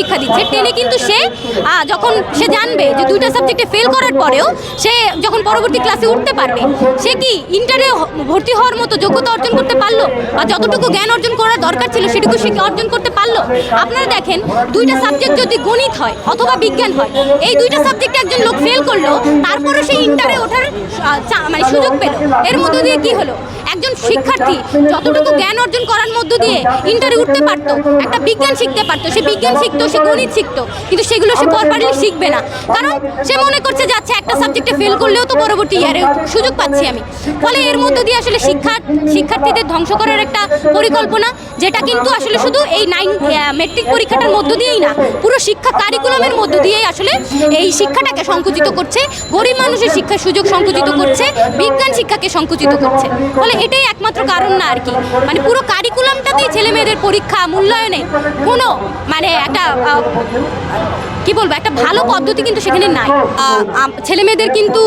পরীক্ষা দিচ্ছে। টেনে কিন্তু সে যখন সে জানবে যে দুইটা সাবজেক্টে ফেল করার পরেও সে যখন পরবর্তী ক্লাসে উঠতে পারবে, সে কি ইন্টারে ভর্তি হওয়ার মতো যোগ্যতা অর্জন করতে পারল? বা যতটুকু জ্ঞান অর্জন করার দরকার ছিল, সেটুকু সে অর্জন করতে পারল? আপনারা দেখেন, দুইটা সাবজেক্ট যদি গণিত হয় অথবা বিজ্ঞান হয়, এই দুইটা সাবজেক্টে একজন লোক ফেল করল তারপরে সে ইন্টারে ওঠার মানে সুযোগ পেল। এর মধ্য দিয়ে কি হলো? একজন শিক্ষার্থী যতটুকু জ্ঞান অর্জন করার মধ্য দিয়ে ইন্টারে উঠতে পারতো, একটা বিজ্ঞান শিখতে পারতো। সে বিজ্ঞান শিখতো, সে গণিত শিখতো, কিন্তু সেগুলো সে পরপারলি শিখবে না। কারণ সে মনে করছে যে আচ্ছা একটা সাবজেক্টে ফেল করলেও তো পরবর্তী ইয়ারে সুযোগ পাচ্ছি আমি। ফলে এর মধ্য দিয়ে আসলে শিক্ষা, শিক্ষার্থীদের ধ্বংস করার একটা পরিকল্পনা, যেটা কিন্তু আসলে শুধু এই নাইন মেট্রিক পরীক্ষাটার মধ্য দিয়েই না, পুরো শিক্ষা কারিকুলামের মধ্য দিয়েই আসলে এই শিক্ষাটাকে সংকুচিত করছে, গরিব মানুষের শিক্ষার সুযোগ সংকুচিত করছে, বিজ্ঞান শিক্ষাকে সংকুচিত করছে। ফলে এটাই একমাত্র কারণ না আর কি। মানে পুরো কারিকুলামটাতেই ছেলে মেয়েদের পরীক্ষা, মূল্যায়নে কোনো মানে একটা কি বলব, একটা ভালো পদ্ধতি কিন্তু সেখানে নাই। ছেলে মেয়েদের কিন্তু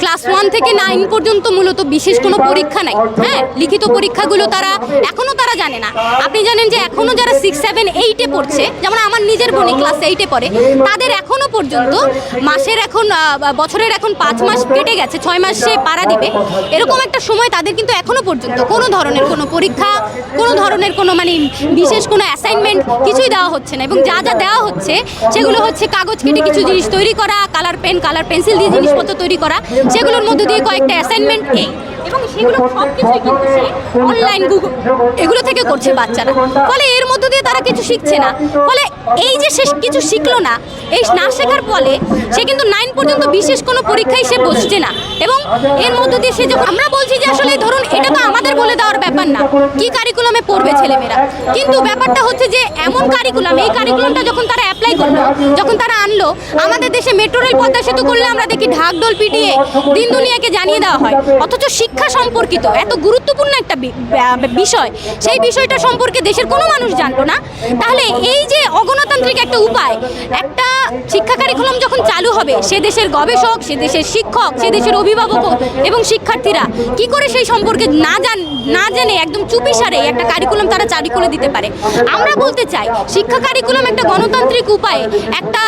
ক্লাস ওয়ান থেকে নাইন পর্যন্ত মূলত বিশেষ কোনো পরীক্ষা নাই। হ্যাঁ লিখিত পরীক্ষাগুলো তারা এখনও তারা জানে না। আপনি জানেন যে এখনও যারা সিক্স সেভেন এইটে পড়ছে, যেমন আমার নিজের বোনই ক্লাস এইটে পড়ে, তাদের এখনও পর্যন্ত মাসের এখন বছরের এখন পাঁচ মাস কেটে গেছে, ছয় মাস সে পাড়া দিবে। এরকম একটা সময় তাদের কিন্তু এখনও পর্যন্ত কোনো ধরনের কোনো পরীক্ষা, কোনো ধরনের কোনো মানে বিশেষ কোনো অ্যাসাইনমেন্ট কিছুই দেওয়া হচ্ছে না। এবং যা যা দেওয়া হচ্ছে, সেগুলো হচ্ছে কাগজ কেটে কিছু জিনিস তৈরি করা কালার পেন কালার পেন্সিল দিয়ে জিনিসপত্র তৈরি করা, সেগুলোর মধ্যে দিয়ে কয়েকটা অ্যাসাইনমেন্ট এই। এবং সেগুলো সব কিছুই কিন্তু সে অনলাইন গুগল এগুলো থেকে করছে বাচ্চারা। ফলে এর মধ্য দিয়ে তারা কিছু শিখছে না। ফলে এই যে সে কিছু শিখলো না এই না শেখার ফলে সে কিন্তু নাইন পর্যন্ত বিশেষ কোনো পরীক্ষায় সে বসছে না। এবং এর মধ্য দিয়ে সে যখন আমরা বলছি যে আসলে ধরুন এটা তো আমাদের বলে দেওয়ার ব্যাপার না। কি কারিকুলামে পড়বে ছেলেমেয়েরা? কিন্তু ব্যাপারটা হচ্ছে যে এমন কারিকুলাম এই কারিকুলামটা যখন তারা অ্যাপ্লাই করল যখন তারা আনলো, আমাদের দেশে মেট্রো রেল পদ্মা সেতু করলে আমরা দেখি ঢাকঢোল পিটিয়ে দিন দুনিয়াকে জানিয়ে দেওয়া হয়। অথচ শিক্ষা সম্পর্কিত এত গুরুত্বপূর্ণ একটা বিষয়, সেই বিষয়টা সম্পর্কে দেশের কোনো মানুষ জানতো না। তাহলে এই যে অগণতান্ত্রিক একটা উপায়, একটা শিক্ষা কারিকুলাম যখন চালু হবে, সে দেশের গবেষক, সে দেশের শিক্ষক, সে দেশের অভিভাবক এবং শিক্ষার্থীরা কি করে সেই সম্পর্কে না জান, না জেনে একদম চুপিসারে একটা কারিকুলাম তারা চালু করে দিতে পারে? আমরা বলতে চাই, শিক্ষা কারিকুলাম একটা গণতান্ত্রিক উপায়ে একটা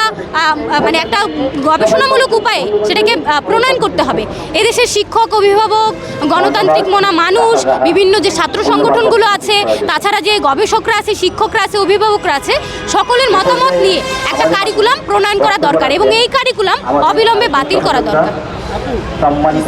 মানে একটা গবেষণামূলক উপায়ে সেটাকে প্রণয়ন করতে হবে। এদেশের শিক্ষক অভিভাবক গণতান্ত্রিক মনা মানুষ বিভিন্ন যে ছাত্র সংগঠনগুলো আছে তাছাড়া যে গবেষকরা আছে শিক্ষকরা আছে অভিভাবকরা আছে সকলের মতামত নিয়ে একটা কারিকুলাম প্রণয়ন করা দরকার এবং এই কারিকুলাম অবিলম্বে বাতিল করা দরকার। সম্মানিত